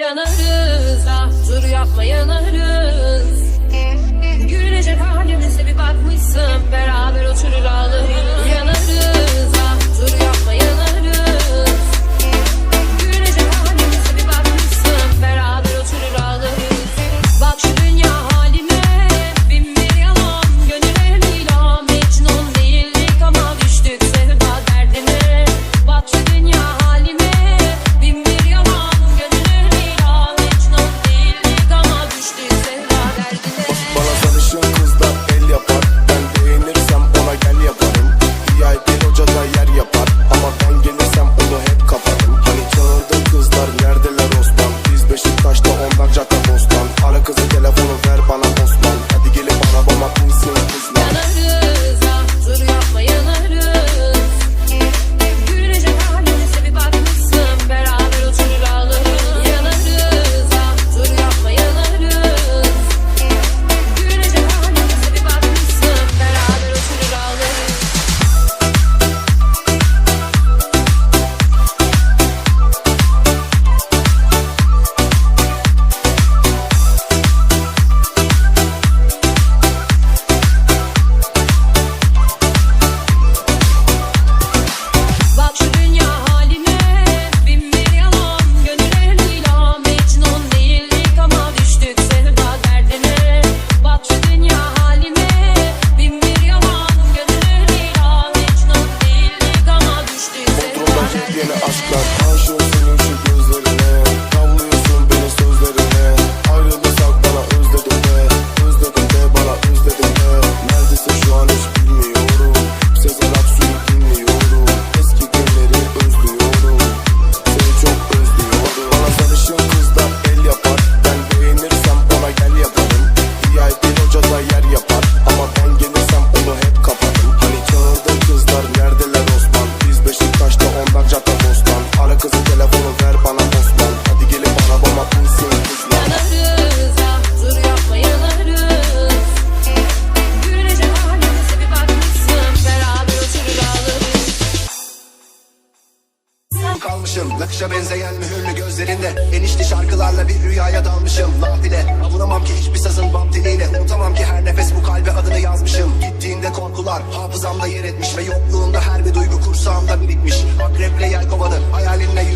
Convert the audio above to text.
Yanarız ah dur yapma yanarız. Gülünecek halimize bir bakmışsın Beraber oturur ağlarız. rüyaya dalmışım. Laf avunamam ki hiçbir sazın bam diliyle Unutamam ki her nefes bu kalbe adını yazmışım. Gittiğinde korkular hafızamda yer etmiş Ve yokluğunda her bir duygu kursağımda birikmiş. Akreple yelkovanı hayalinle yürü